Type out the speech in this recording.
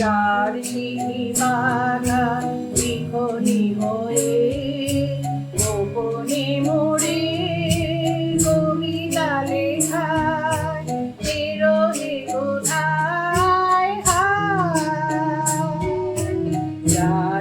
যার সীমানা লিখনি হয়ে গোপনে মরে কবিতা লেখায় বেরোহে কোথায় যার